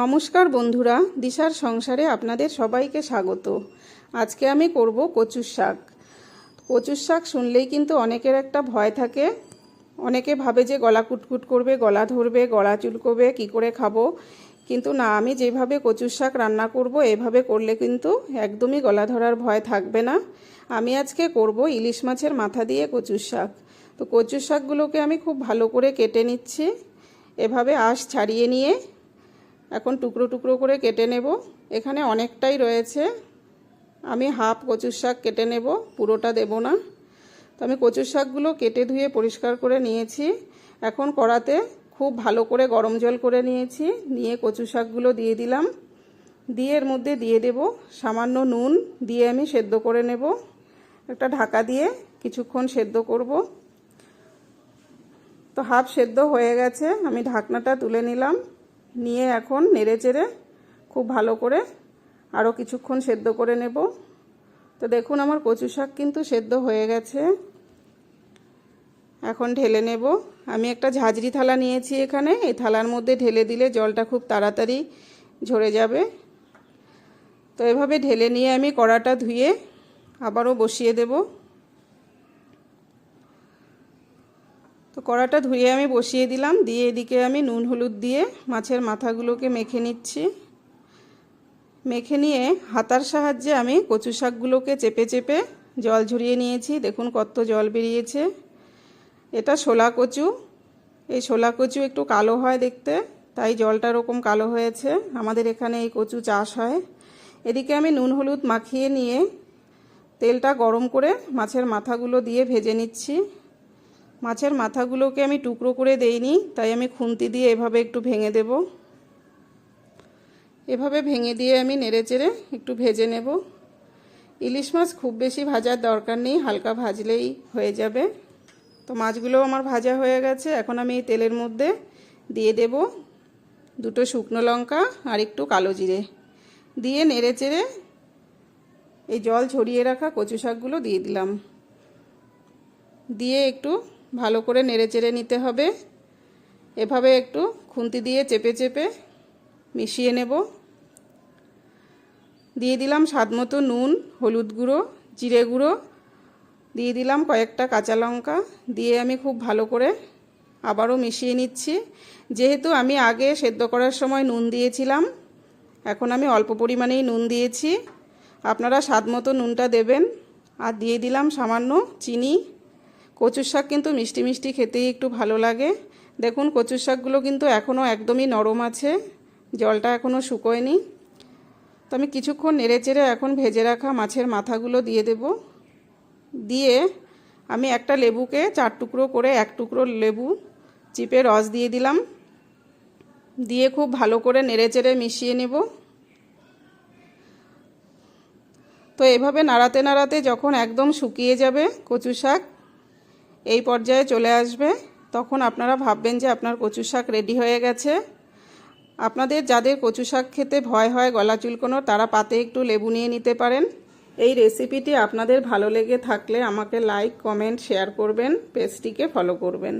নমস্কার বন্ধুরা, দিশার সংসারে আপনাদের সবাইকে স্বাগত। আজকে আমি করব কচুর শাক। কচুর শাক শুনলেই কিন্তু অনেকের একটা ভয় থাকে। অনেকে ভাবে যে গলা কুটকুট করবে, গলা ধরবে, গলা চুলকবে, কি করে খাব? কিন্তু না, আমি যেভাবে কচুর শাক রান্না করব, এভাবে করলে কিন্তু একদমই গলা ধরার ভয় থাকবে না। আমি আজকে করব ইলিশ মাছের মাথা দিয়ে কচুর শাক। তো কচুর শাকগুলোকে আমি খুব ভালো করে কেটে নিচ্ছি। এভাবে আঁশ ছাড়িয়ে নিয়ে এখন টুকরো টুকরো করে কেটে নেব। এখানে অনেকটাই রয়েছে। আমি হাফ কচুর শাক কেটে নেব, পুরোটা দেব না। তো আমি কচুর শাকগুলো কেটে ধুয়ে পরিষ্কার করে নিয়েছি। এখন কড়াতে খুব ভালো করে গরম জল করে নিয়েছি, নিয়ে কচু শাকগুলো দিয়ে দিলাম। দিয়ে এর মধ্যে দিয়ে দেব সামান্য নুন, দিয়ে আমি সেদ্ধ করে নেব। একটা ঢাকা দিয়ে কিছুক্ষণ সেদ্ধ করব। তো হাফ সেদ্ধ হয়ে গেছে, আমি ঢাকনাটা তুলে নিলাম। নিয়ে এখন নেড়ে চেড়ে খুব ভালো করে আরও কিছুক্ষণ সেদ্ধ করে নেব। তো দেখুন আমার কচু শাক কিন্তু সেদ্ধ হয়ে গেছে। এখন ঢেলে নেব। আমি একটা ঝাঁঝরি থালা নিয়েছি এখানে। এই থালার মধ্যে ঢেলে দিলে জলটা খুব তাড়াতাড়ি ঝরে যাবে। তো এভাবে ঢেলে নিয়ে আমি কড়াটা ধুয়ে আবারও বসিয়ে দেব। তো কড়াটা ধুয়ে আমি বসিয়ে দিলাম। দিয়ে এদিকে আমি নুন, হলুদ দিয়ে মাছের মাথাগুলোকে মেখে নিচ্ছি। মেখে নিয়ে হাতার সাহায্যে আমি কচু শাকগুলোকে চেপে চেপে জল ঝরিয়ে নিয়েছি। দেখুন কত জল বেরিয়েছে। এটা শোলা কচু। এই শোলা কচু একটু কালো হয় দেখতে, তাই জলটা ওরকম কালো হয়েছে। আমাদের এখানে এই কচু চাষ হয়। এদিকে আমি নুন, হলুদ মাখিয়ে নিয়ে তেলটা গরম করে মাছের মাথাগুলো দিয়ে ভেজে নিচ্ছি। মাছের মাথাগুলোকে আমি টুকরো করে দেইনি, তাই আমি খুন্তি দিয়ে এভাবে একটু ভেঙে দেব। এভাবে ভেঙে দিয়ে আমি নেড়ে চেড়ে একটু ভেজে নেব। ইলিশ মাছ খুব বেশি ভাজার দরকার নেই, হালকা ভাজলেই হয়ে যাবে। তো মাছগুলো আমার ভাজা হয়ে গেছে, এখন আমি এই তেলের মধ্যে দিয়ে দেব দুটো শুকনো লঙ্কা আর একটু কালো জিরে। দিয়ে নেড়ে চেড়ে এই জল ছড়িয়ে রাখা কচু শাকগুলো দিয়ে দিলাম। দিয়ে একটু ভালো করে নেড়ে চেড়ে নিতে হবে। এভাবে একটু খুন্তি দিয়ে চেপে চেপে মিশিয়ে নেব। দিয়ে দিলাম স্বাদ মতো নুন, হলুদ গুঁড়ো, জিরে গুঁড়ো। দিয়ে দিলাম কয়েকটা কাঁচা লঙ্কা। দিয়ে আমি খুব ভালো করে আবারও মিশিয়ে নিচ্ছি। যেহেতু আমি আগে সেদ্ধ করার সময় নুন দিয়েছিলাম, এখন আমি অল্প পরিমাণেই নুন দিয়েছি। আপনারা স্বাদ মতো নুনটা দেবেন। আর দিয়ে দিলাম সামান্য চিনি। কচুর শাক কিন্তু মিষ্টি মিষ্টি খেতেই একটু ভালো লাগে। দেখুন, কচুর শাকগুলো কিন্তু এখনও একদমই নরম আছে। জলটা এখনও শুকোয়নি। তো আমি কিছুক্ষণ নেড়ে চেড়ে এখন ভেজে রাখা মাছের মাথাগুলো দিয়ে দেব। দিয়ে আমি একটা লেবুকে চার টুকরো করে এক টুকরো লেবু চিপে রস দিয়ে দিলাম। দিয়ে খুব ভালো করে নেড়ে চেড়ে মিশিয়ে নেব। তো এভাবে নাড়াতে নাড়াতে যখন একদম শুকিয়ে যাবে কচু শাক এই পর্যায়ে চলে আসবে। তখন আপনারা ভাববেন যে আপনার কচু শাক রেডি হয়ে গেছে। আপনাদের যাদের কচু শাক খেতে ভয় হয়, গলা চুলকোনো, তারা পাতে একটু লেবু নিয়ে নিতে পারেন। এই রেসিপিটি আপনাদের ভালো লেগে থাকলে আমাকে লাইক কমেন্ট শেয়ার করবেন পেজটিকে ফলো করবেন।